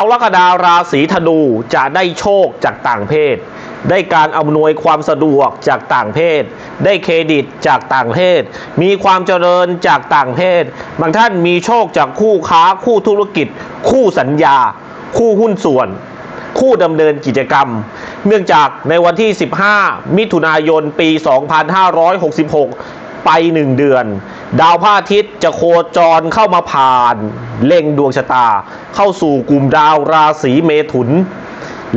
เอาลัคนาราศีธนูจะได้โชคจากต่างเพศ ได้การอำนวยความสะดวกจากต่างเพศ ได้เครดิตจากต่างเพศ มีความเจริญจากต่างเพศ บางท่านมีโชคจากคู่ค้า คู่ธุรกิจ คู่สัญญา คู่หุ้นส่วน คู่ดำเนินกิจกรรม เนื่องจากในวันที่ 15 มิถุนายน ปี 2566 ไป 1 เดือน ดาวพระอาทิตย์จะโคจรเข้ามาผ่านเล็งดวงชะตา เข้าสู่กลุ่มดาวราศีเมถุน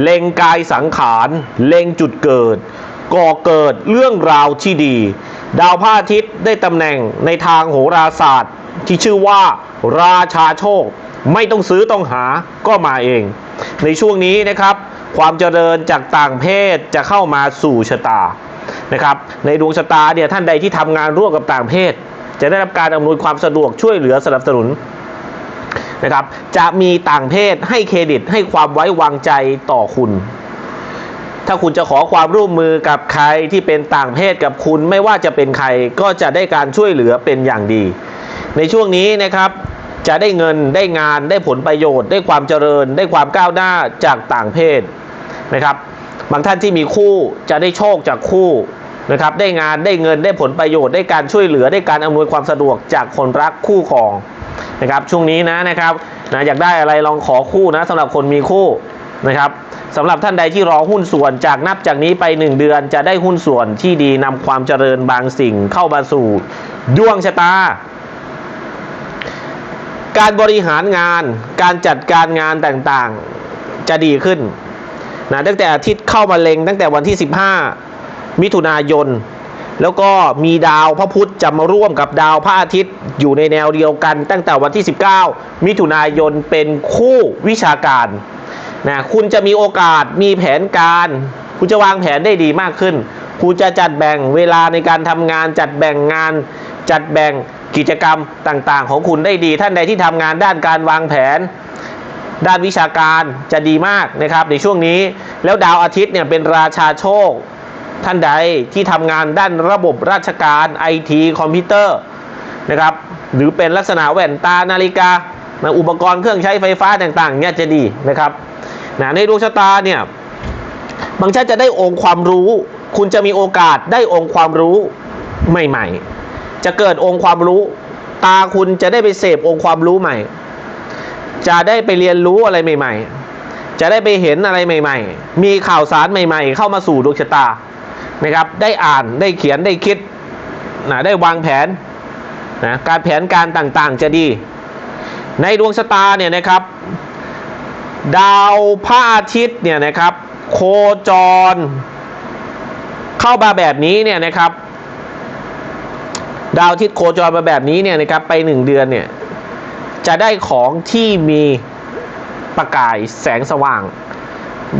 เล็งกายสังขาร เล็งจุดเกิด ก่อเกิดเรื่องราวที่ดี ดาวพระอาทิตย์ได้ตำแหน่งในทางโหราศาสตร์ ที่ชื่อว่าราชาโชค ไม่ต้องซื้อต้องหาก็มาเอง ในช่วงนี้นะครับ ความเจริญจากต่างเพศจะเข้ามาสู่ชะตานะครับในดวงชะตาเนี่ยท่านใดที่ทำงานร่วมกับต่างเพศ จะได้รับการอำนวยความสะดวกช่วยเหลือสนับสนุนนะครับ จะมีต่างเพศให้เครดิตให้ความไว้วางใจต่อคุณ ถ้าคุณจะขอความร่วมมือกับใครที่เป็นต่างเพศกับคุณไม่ว่าจะเป็นใครก็จะได้การช่วยเหลือเป็นอย่างดี ในช่วงนี้นะครับจะได้เงินได้งานได้ผลประโยชน์ ได้ความเจริญ ได้ความก้าวหน้าจากต่างเพศนะครับ บางท่านที่มีคู่จะได้โชคจากคู่ นะครับได้งานได้เงินได้ผลประโยชน์ได้การช่วยเหลือได้การอำนวยความสะดวกจากคนรักคู่ครองนะครับช่วงนี้นะนะครับนะอยากได้อะไรลองขอคู่นะสำหรับคนมีคู่นะครับสำหรับท่านใดที่รอหุ้นส่วนจากนับจากนี้ไป 1 เดือนจะได้หุ้นส่วนที่ดีนำความเจริญบางสิ่งเข้ามาสู่ดวงชะตา การบริหารงานการจัดการงานต่างๆจะดีขึ้นนะตั้งแต่อาทิตย์เข้ามาเล็งตั้งแต่วันที่ 15 มิถุนายน แล้วก็มีดาวพระพุธจะมาร่วมกับดาวพระอาทิตย์อยู่ในแนวเดียวกัน ตั้งแต่วันที่ 19 มิถุนายนเป็นคู่วิชาการนะคุณจะมีโอกาสมีแผนการ คุณจะวางแผนได้ดีมากขึ้น คุณจะจัดแบ่งเวลาในการทำงาน จัดแบ่งงาน จัดแบ่งกิจกรรมต่างๆ ของคุณได้ดี ท่านใดที่ทำงานด้านการวางแผน ด้านวิชาการจะดีมากนะครับในช่วงนี้ แล้วดาวอาทิตย์เนี่ยเป็นราชาโชค ท่านใดที่ทำงานด้านระบบราชการไอทีคอมพิวเตอร์นะครับหรือเป็นลักษณะแว่นตานาฬิกานะอุปกรณ์เครื่องใช้ไฟฟ้าต่างๆเนี่ยจะดีนะครับนะในดวงชะตาเนี่ยบางท่านจะได้องค์ความรู้ คุณจะมีโอกาสได้องค์ความรู้ใหม่ๆ จะเกิดองค์ความรู้ ตาคุณจะได้ไปเสพองค์ความรู้ใหม่ จะได้ไปเรียนรู้อะไรใหม่ ๆ จะได้ไปเห็นอะไรใหม่ ๆ มีข่าวสารใหม่ ๆ เข้ามาสู่ดวงชะตา นะครับ ได้อ่านได้เขียนได้คิดนะได้วางแผนนะการแผนการต่างๆจะดี ในดวงชะตาเนี่ยนะครับ ดาวพระอาทิตย์เนี่ยนะครับ โคจร เข้ามาแบบนี้เนี่ยนะครับ ดาวอาทิตย์โคจรมาแบบนี้เนี่ยนะครับไปหนึ่งเดือนเนี่ยจะได้ของที่มีประกายแสงสว่าง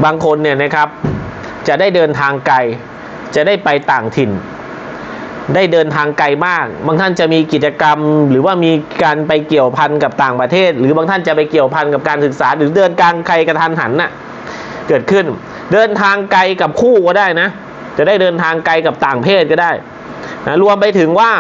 บางคนเนี่ยนะครับ จะได้เดินทางไกล จะได้ไปต่างถิ่น ได้เดินทางไกลมาก บางท่านจะมีกิจกรรม หรือว่ามีการไปเกี่ยวพันกับต่างประเทศ หรือบางท่านจะไปเกี่ยวพันกับการศึกษา หรือเดินกลางไกลกระทันหันน่ะเกิดขึ้น เดินทางไกลกับคู่ก็ได้นะ จะได้เดินทางไกลกับต่างเพศก็ได้นะรวมไปถึงว่า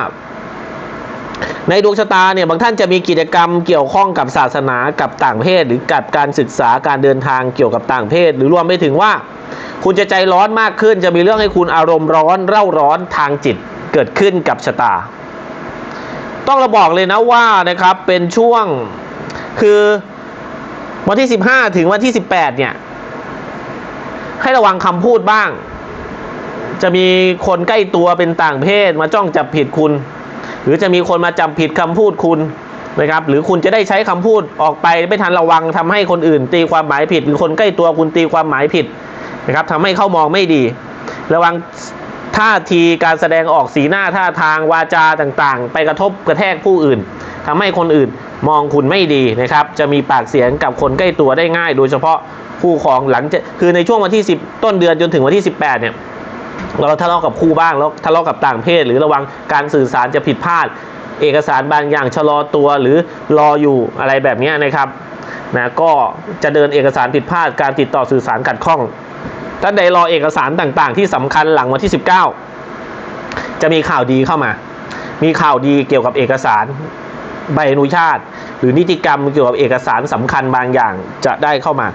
ในดวงชะตาเนี่ยบางท่านจะมีกิจกรรมเกี่ยวข้องกับศาสนากับต่างเพศ หรือกับการศึกษาการเดินทางเกี่ยวกับต่างเพศ หรือรวมไปถึงว่า คุณจะใจร้อนมากขึ้นจะมีเรื่องให้คุณอารมณ์ร้อนเร่าร้อนทางจิตเกิดขึ้นกับชะตา ต้องระบอกเลยนะว่านะครับเป็นช่วงคือวันที่ 15 ถึงวันที่ 18 เนี่ย ให้ระวังคำพูดบ้าง จะมีคนใกล้ตัวเป็นต่างเพศมาจ้องจับผิดคุณ หรือจะมีคนมาจำผิดคำพูดคุณนะครับ หรือคุณจะได้ใช้คำพูดออกไปไม่ทันระวังทำให้คนอื่น ตีความหมายผิด หรือคนใกล้ตัวคุณตีความหมายผิด นะครับทำให้เขามองไม่ดี ระวังท่าทีการแสดงออกสีหน้าท่าทางวาจาต่างๆ ไปกระทบกระแทกผู้อื่นทำให้คนอื่นมองคุณไม่ดีนะครับ จะมีปากเสียงกับคนใกล้ตัวได้ง่าย โดยเฉพาะคู่ของหลังจะคือในช่วงวันที่ 10 ต้นเดือนจนถึงวันที่ 18 เนี่ยเราทะเลาะกับคู่บ้างแล้วทะเลาะกับต่างเพศ หรือระวังการสื่อสารจะผิดพลาด เอกสารบางอย่างชะลอตัวหรือรออยู่อะไรแบบนี้นะครับนะก็จะเดินเอกสารผิดพลาดการติดต่อสื่อสารขัดข้อง ท่านใดรอเอกสารต่างๆ ที่สำคัญหลังวันที่ 19 จะมีข่าวดีเข้ามา มีข่าวดีเกี่ยวกับเอกสารใบอนุญาต หรือนิติกรรมเกี่ยวกับเอกสารสำคัญบางอย่างจะได้เข้ามา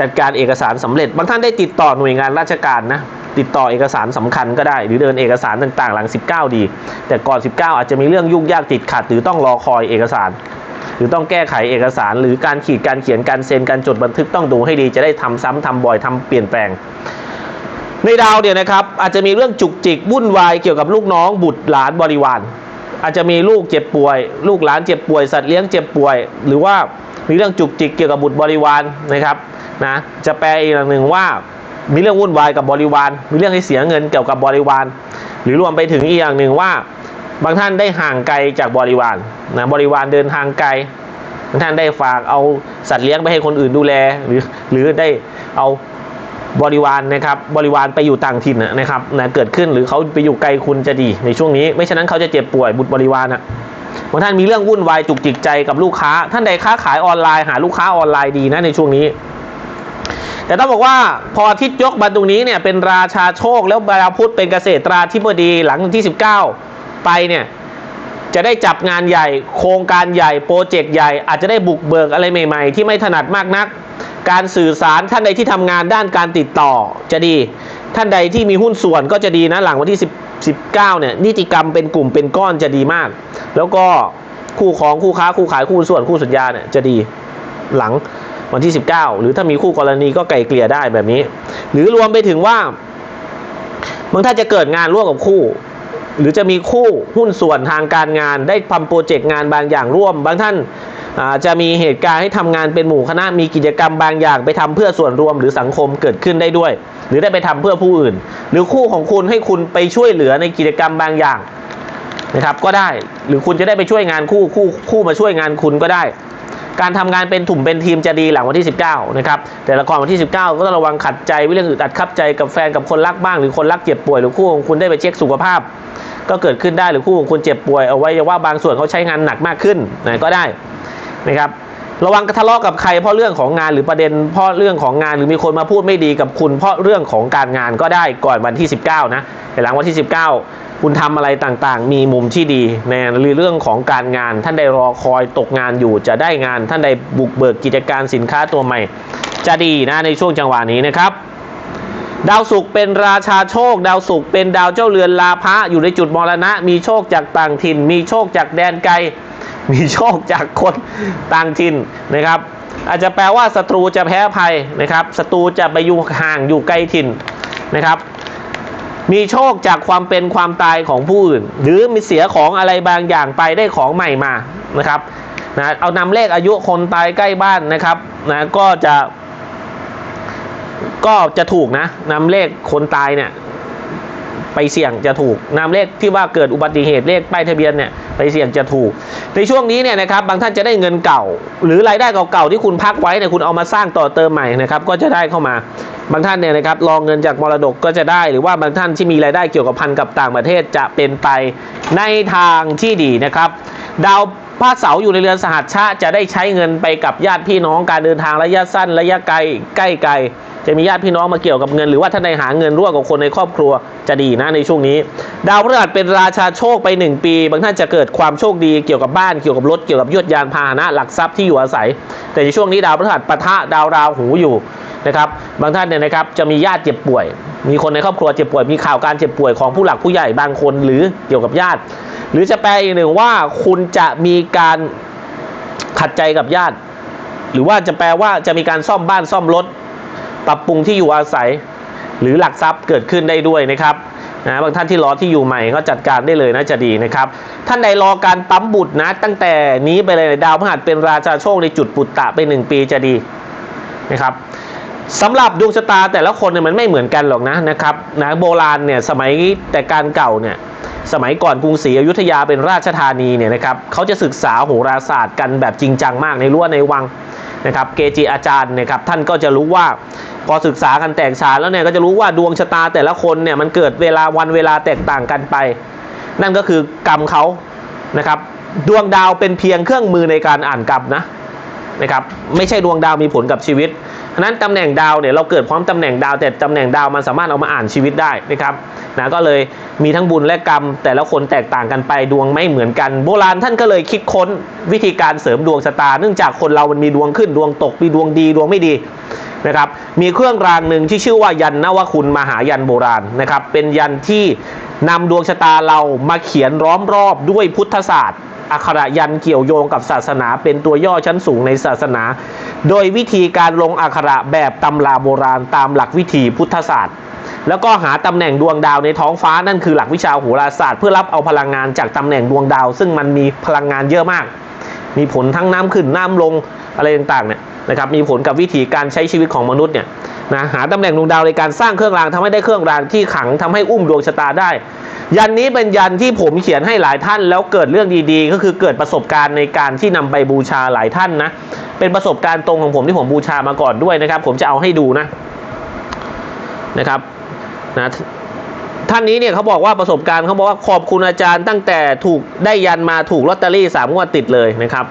จัดการเอกสารสำเร็จ บางท่านได้ติดต่อหน่วยงานราชการนะติดต่อเอกสารสำคัญก็ได้ หรือเดินเอกสารต่างๆ หลัง 19 ดี แต่ก่อน 19 อาจจะมีเรื่องยุ่งยากติดขัด หรือต้องรอคอยเอกสาร หรือต้องแก้ไขเอกสาร หรือการขีดการเขียนการเซ็นการจดบันทึกต้องดูให้ดีจะได้ทำซ้ำทำบ่อยทำเปลี่ยนแปลง ในดาวเนี่ยนะครับอาจจะมีเรื่องจุกจิกวุ่นวายเกี่ยวกับลูกน้องบุตรหลานบริวาร อาจจะมีลูกเจ็บป่วย ลูกหลานเจ็บป่วยสัตว์เลี้ยงเจ็บป่วย หรือว่ามีเรื่องจุกจิกเกี่ยวกับบุตรบริวารนะครับนะจะแปลอีกอย่างหนึ่งว่ามีเรื่องวุ่นวายกับบริวาร มีเรื่องให้เสียเงินเกี่ยวกับบริวาร หรือรวมไปถึงอีกอย่างหนึ่งว่า บางท่านได้ห่างไกลจากบริวารนะบริวารเดินทางไกลบางท่านได้ฝากเอาสัตว์เลี้ยงไปให้คนอื่นดูแลหรือหรือได้เอาบริวารนะครับบริวารไปอยู่ต่างถิ่นนะครับนะเกิดขึ้นหรือเขาไปอยู่ไกลคุณจะดีในช่วงนี้ ไม่ฉะนั้นเขาจะเจ็บป่วยบุตรบริวารนะบางท่านมีเรื่องวุ่นวายจุกจิกใจกับลูกค้า ท่านใดค้าขายออนไลน์หาลูกค้าออนไลน์ดีนะในช่วงนี้ แต่ต้องบอกว่าพอทิตย์ยกมาตรงนี้เนี่ยเป็นราชาโชคแล้วดาวพุธเป็นเกษตราธิบดีหลังที่ 19 ไปเนี่ยจะได้จับงานใหญ่ โครงการใหญ่ โปรเจกต์ใหญ่ อาจจะได้บุกเบิกอะไรใหม่ ๆ ที่ไม่ถนัดมากนัก การสื่อสารท่านใดที่ทำงานด้านการติดต่อจะดี ท่านใดที่มีหุ้นส่วนก็จะดีนะหลังวันที่10 19เนี่ยนิติกรรมเป็นกลุ่มเป็นก้อนจะดีมาก แล้วก็คู่ของคู่ค้าคู่ขายคู่หุ้นส่วนคู่สัญญาเนี่ยจะดีหลังวันที่ 19 หรือถ้ามีคู่กรณีก็ไกลเกลี่ยได้แบบนี้ หรือรวมไปถึงว่าบางท่านจะเกิดงานร่วมกับคู่ หรือจะมีคู่หุ้นส่วนทางการงาน ได้ทำโปรเจกต์งานบางอย่างร่วม บางท่านจะมีเหตุการณ์ให้ทำงานเป็นหมู่คณะมีกิจกรรมบางอย่าง ไปทำเพื่อส่วนรวมหรือสังคมเกิดขึ้นได้ด้วย หรือได้ไปทำเพื่อผู้อื่น หรือคู่ของคุณให้คุณไปช่วยเหลือในกิจกรรมบางอย่างนะครับก็ได้หรือคุณจะได้ไปช่วยงานคู่คู่คู่มาช่วยงานคุณก็ได้ การทำงานเป็นถุ่มเป็นทีมจะดีหลังวันที่ 19นะครับแต่ละก่อนวันที่ 19 ก็ต้องระวังขัดใจวิเรื่องอึดอัดขับใจกับแฟนกับคนรักบ้าง หรือคนรักเจ็บป่วยหรือคู่ของคุณได้ไปเช็คสุขภาพ ก็เกิดขึ้นได้หรือคู่ของคุณเจ็บป่วยเอาไว้ว่าบางส่วนเขาใช้งานหนักมากขึ้นนะก็ได้นะครับระวังกระทะเลาะกับใครเพราะเรื่องของงานหรือประเด็นเพราะเรื่องของงานหรือมีคนมาพูดไม่ดีกับคุณ เพราะเรื่องของการงานก็ได้ก่อนวันที่ 19 นะแต่หลังวันที่ 19 คุณทำอะไรต่างๆ มีมุมที่ดีในเรื่องของการงาน ท่านใดรอคอยตกงานอยู่จะได้งาน ท่านใดบุกเบิกกิจการสินค้าตัวใหม่ จะดีนะในช่วงจังหวะนี้นะครับ ดาวศุกร์เป็นราชาโชค ดาวศุกร์เป็นดาวเจ้าเรือนลาภะอยู่ในจุดมรณะ มีโชคจากต่างถิ่น มีโชคจากแดนไกล มีโชคจากคนต่างถิ่นนะครับ อาจจะแปลว่าศัตรูจะแพ้ภัยนะครับศัตรูจะไปอยู่ห่างอยู่ไกลถิ่นนะครับ มีโชคจากความเป็นความตายของผู้อื่น หรือมีเสียของอะไรบางอย่างไปได้ของใหม่มานะครับนะเอานำเลขอายุคนตายใกล้บ้านนะครับนะก็จะ ก็จะถูกนะนำเลขคนตายเนี่ยไปเสี่ยงจะถูกนำเลขที่ว่าเกิดอุบัติเหตุเลขป้ายทะเบียนเนี่ยไปเสี่ยงจะถูก ในช่วงนี้เนี่ยนะครับบางท่านจะได้เงินเก่า หรือรายได้เก่าๆที่คุณพักไว้เนี่ยคุณเอามาสร้างต่อเติมใหม่นะครับก็จะได้เข้ามาบางท่านเนี่ยนะครับรองเงินจากมรดกก็จะได้ หรือว่าบางท่านที่มีรายได้เกี่ยวกับพันกับต่างประเทศจะเป็นไปในทางที่ดีนะครับ ดาวพระเสาร์อยู่ในเรือนสหัชชะจะได้ใช้เงินไปกับญาติพี่น้องการเดินทางระยะสั้นระยะไกลใกล้ไกล จะมีญาติพี่น้องมาเกี่ยวกับเงิน หรือว่าท่านใดหาเงินร่วมกับคนในครอบครัวจะดีนะในช่วงนี้ ดาวพฤหัสเป็นราชาโชคไป 1 ปี บางท่านจะเกิดความโชคดีเกี่ยวกับบ้านเกี่ยวกับรถเกี่ยวกับยวดยานพาหนะหลักทรัพย์ที่อยู่อาศัย แต่ในช่วงนี้ดาวพฤหัสปะทะดาวราหูอยู่นะครับบางท่านเนี่ยนะครับจะมีญาติเจ็บป่วย มีคนในครอบครัวเจ็บป่วย มีข่าวการเจ็บป่วยของผู้หลักผู้ใหญ่บางคนหรือเกี่ยวกับญาติ หรือจะแปลอีกหนึ่งว่าคุณจะมีการขัดใจกับญาติ หรือว่าจะแปลว่าจะมีการซ่อมบ้านซ่อมรถ ปรับปรุงที่อยู่อาศัย หรือหลักทรัพย์เกิดขึ้นได้ด้วยนะครับนะบางท่านที่รอที่อยู่ใหม่ก็จัดการได้เลยนะจะดีนะครับ ท่านใดรอการปั๊มบุตรนะ ตั้งแต่นี้ไปเลยดาวพฤหัสเป็นราชาโชคในจุดปุตตะไปหนึ่งปีจะดีนะครับสำหรับดวงชะตาแต่ละคนเนี่ยมันไม่เหมือนกันหรอกนะนะครับนะโบราณเนี่ยสมัยแต่การเก่าเนี่ยสมัยก่อนกรุงศรีอยุธยาเป็นราชธานีเนี่ยนะครับเขาจะศึกษาโหราศาสตร์กันแบบจริงจังมากในรั้วในวัง นะครับเกจิอาจารย์นะครับท่านก็จะรู้ว่าพอศึกษากันแตกฉานแล้วเนี่ยก็จะรู้ว่าดวงชะตาแต่ละคนเนี่ยมันเกิดเวลาวันเวลาแตกต่างกันไป นั่นก็คือกรรมเขานะครับดวงดาวเป็นเพียงเครื่องมือในการอ่านกรรมนะนะครับไม่ใช่ดวงดาวมีผลกับชีวิต ฉะนั้นตำแหน่งดาวเนี่ยเราเกิดพร้อมตำแหน่งดาว แต่ตำแหน่งดาวมันสามารถเอามาอ่านชีวิตได้นะครับนะก็เลยมีทั้งบุญและกรรม แต่ละคนแตกต่างกันไปดวงไม่เหมือนกัน โบราณท่านก็เลยคิดค้นวิธีการเสริมดวงชะตา เนื่องจากคนเรามันมีดวงขึ้นดวงตกมีดวงดีดวงไม่ดีนะครับมีเครื่องรางหนึ่งที่ชื่อว่ายันนวคุณมหายันโบราณนะครับเป็นยันที่นำดวงชะตาเรามาเขียนล้อมรอบด้วยพุทธศาสตร์ อักขระยันเกี่ยวโยงกับศาสนาเป็นตัวย่อชั้นสูงในศาสนา โดยวิธีการลงอักขระแบบตำราโบราณตามหลักวิธีพุทธศาสตร์ แล้วก็หาตำแหน่งดวงดาวในท้องฟ้านั่นคือหลักวิชาโหราศาสตร์เพื่อรับเอาพลังงานจากตำแหน่งดวงดาว ซึ่งมันมีพลังงานเยอะมาก มีผลทั้งน้ำขึ้นน้ำลงอะไรต่างๆเนี่ยนะครับมีผลกับวิธีการใช้ชีวิตของมนุษย์เนี่ยนะหาตำแหน่งดวงดาวในการสร้างเครื่องรางทำให้ได้เครื่องรางที่ขังทำให้อุ้มดวงชะตาได้ ยันนี้เป็นยันที่ผมเขียนให้หลายท่านแล้วเกิดเรื่องดีๆ ก็คือเกิดประสบการณ์ในการที่นำไปบูชาหลายท่านนะ เป็นประสบการณ์ตรงของผมที่ผมบูชามาก่อนด้วยนะครับ ผมจะเอาให้ดูนะนะครับนะท่านนี้เนี่ยเขาบอกว่าประสบการณ์เขาบอกว่าขอบคุณอาจารย์ตั้งแต่ถูกได้ยันมาถูกลอตเตอรี่สามงวดติดเลยนะครับ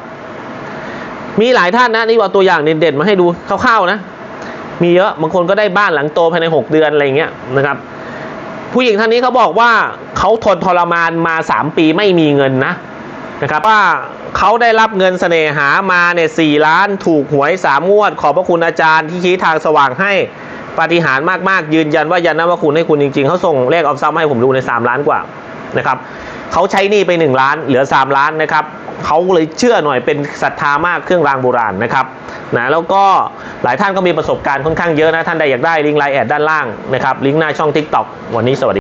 มีหลายท่านนะนี่ว่าตัวอย่างเด่นๆมาให้ดูคร่าวๆนะ มีเยอะบางคนก็ได้บ้านหลังโตภายใน 6 เดือนอะไรเงี้ยนะครับ ผู้หญิงท่านนี้เขาบอกว่าเขาทนทรมานมา 3 ปีไม่มีเงินนะนะครับว่าเขาได้รับเงินเสน่หามาเนี่ยสี่ล้านถูกหวยสามงวด ขอบพระคุณอาจารย์ที่ชี้ทางสว่างให้ปฏิหารมากๆ ยืนยันว่ายันนว่าคุณให้คุณจริงๆ เขาส่งเลขออฟซัมให้ผมดูใน 3 ล้านกว่านะครับเขาใช้หนี้ไป 1 ล้านเหลือ 3 ล้านนะครับ เขาเลยเชื่อหน่อยเป็นศรัทธามากเครื่องรางโบราณนะครับนะแล้วก็หลายท่านก็มีประสบการณ์ค่อนข้างเยอะนะท่านใดอยากได้ลิงก์ไลน์แอดด้านล่างนะครับลิงก์หน้าช่อง TikTok วันนี้สวัสดี